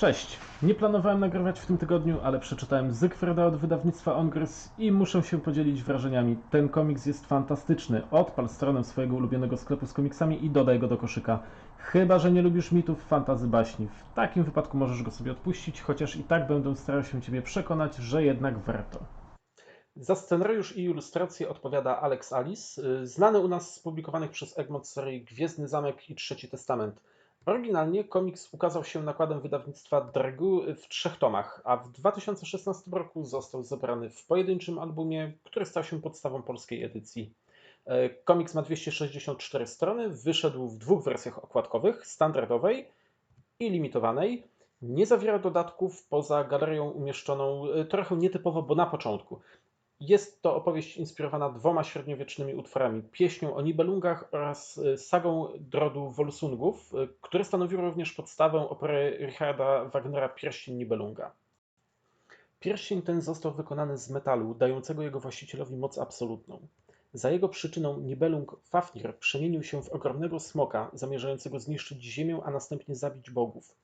Cześć. Nie planowałem nagrywać w tym tygodniu, ale przeczytałem Zygfreda od wydawnictwa Ongryz i muszę się podzielić wrażeniami. Ten komiks jest fantastyczny. Odpal stronę swojego ulubionego sklepu z komiksami i dodaj go do koszyka. Chyba, że nie lubisz mitów, fantazy, baśni. W takim wypadku możesz go sobie odpuścić, chociaż i tak będę starał się Ciebie przekonać, że jednak warto. Za scenariusz i ilustrację odpowiada Alex Alice, y, znany u nas z publikowanych przez Egmont serii Gwiezdny Zamek i Trzeci Testament. Oryginalnie komiks ukazał się nakładem wydawnictwa Dregu w trzech tomach, a w 2016 roku został zebrany w pojedynczym albumie, który stał się podstawą polskiej edycji. E, komiks ma 264 strony, wyszedł w dwóch wersjach okładkowych, standardowej i limitowanej. Nie zawiera dodatków poza galerią umieszczoną e, trochę nietypowo, bo na początku. Jest to opowieść inspirowana dwoma średniowiecznymi utworami: pieśnią o Nibelungach oraz y, sagą Drodu Volsungów, y, które stanowiły również podstawę opery Richarda Wagnera Pierścień Nibelunga. Pierścień ten został wykonany z metalu, dającego jego właścicielowi moc absolutną. Za jego przyczyną Nibelung Fafnir przemienił się w ogromnego smoka, zamierzającego zniszczyć ziemię, a następnie zabić bogów.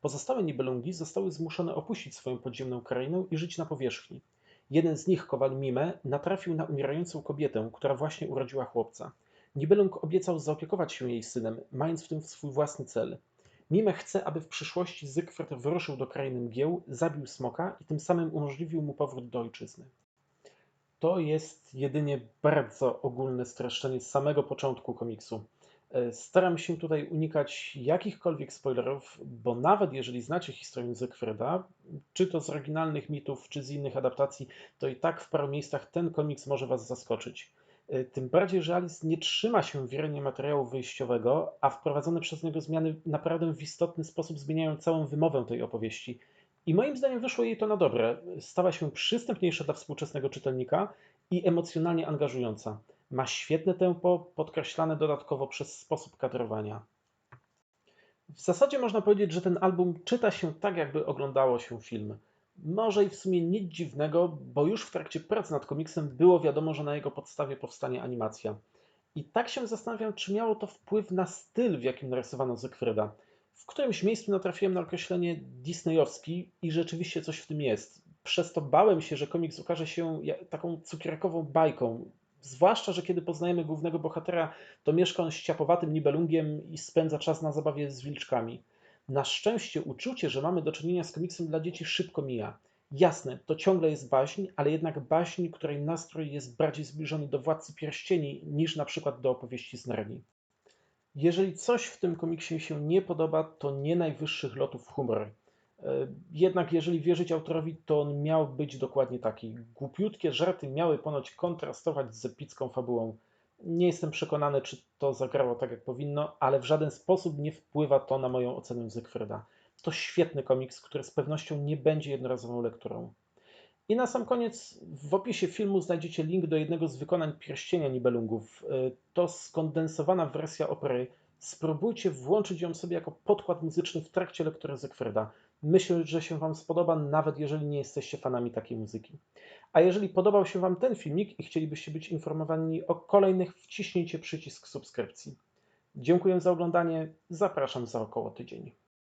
Pozostałe Nibelungi zostały zmuszone opuścić swoją podziemną krainę i żyć na powierzchni. Jeden z nich, kowal Mime, natrafił na umierającą kobietę, która właśnie urodziła chłopca. Nibelung obiecał zaopiekować się jej synem, mając w tym swój własny cel. Mime chce, aby w przyszłości Zygfryd wyruszył do krainy mgieł, zabił smoka i tym samym umożliwił mu powrót do ojczyzny. To jest jedynie bardzo ogólne streszczenie z samego początku komiksu. E, staram się tutaj unikać jakichkolwiek spoilerów, bo nawet jeżeli znacie historię Zygfryda, czy to z oryginalnych mitów, czy z innych adaptacji, to i tak w paru miejscach ten komiks może Was zaskoczyć. E, tym bardziej, że Alice nie trzyma się wiernie materiału wyjściowego, a wprowadzone przez niego zmiany naprawdę w istotny sposób zmieniają całą wymowę tej opowieści. I moim zdaniem wyszło jej to na dobre. Stała się przystępniejsza dla współczesnego czytelnika i emocjonalnie angażująca. Ma świetne tempo, podkreślane dodatkowo przez sposób kadrowania. W zasadzie można powiedzieć, że ten album czyta się tak, jakby oglądało się film. Może i w sumie nic dziwnego, bo już w trakcie prac nad komiksem było wiadomo, że na jego podstawie powstanie animacja. I tak się zastanawiam, czy miało to wpływ na styl, w jakim narysowano Zygfryda. W którymś miejscu natrafiłem na określenie disneyowski i rzeczywiście coś w tym jest. Przez to bałem się, że komiks ukaże się taką cukierkową bajką, Zwłaszcza, że kiedy poznajemy głównego bohatera, to mieszka on ściapowatym nibelungiem i spędza czas na zabawie z wilczkami. Na szczęście uczucie, że mamy do czynienia z komiksem dla dzieci szybko mija. Jasne, to ciągle jest baśń, ale jednak baśń, której nastrój jest bardziej zbliżony do Władcy Pierścieni niż na przykład do opowieści z Narni. Jeżeli coś w tym komiksie się nie podoba, to nie najwyższych lotów humor. E, jednak jeżeli wierzyć autorowi, to on miał być dokładnie taki. Głupiutkie żarty miały ponoć kontrastować z epicką fabułą. Nie jestem przekonany, czy to zagrało tak, jak powinno, ale w żaden sposób nie wpływa to na moją ocenę Zygfryda. To świetny komiks, który z pewnością nie będzie jednorazową lekturą. I na sam koniec w opisie filmu znajdziecie link do jednego z wykonań Pierścienia Nibelungów. E, to skondensowana wersja opery. Spróbujcie włączyć ją sobie jako podkład muzyczny w trakcie lektury Zygfryda. Myślę, że się Wam spodoba, nawet jeżeli nie jesteście fanami takiej muzyki. A jeżeli podobał się Wam ten filmik i chcielibyście być informowani o kolejnych, wciśnijcie przycisk subskrypcji. Dziękuję za oglądanie, zapraszam za około tydzień.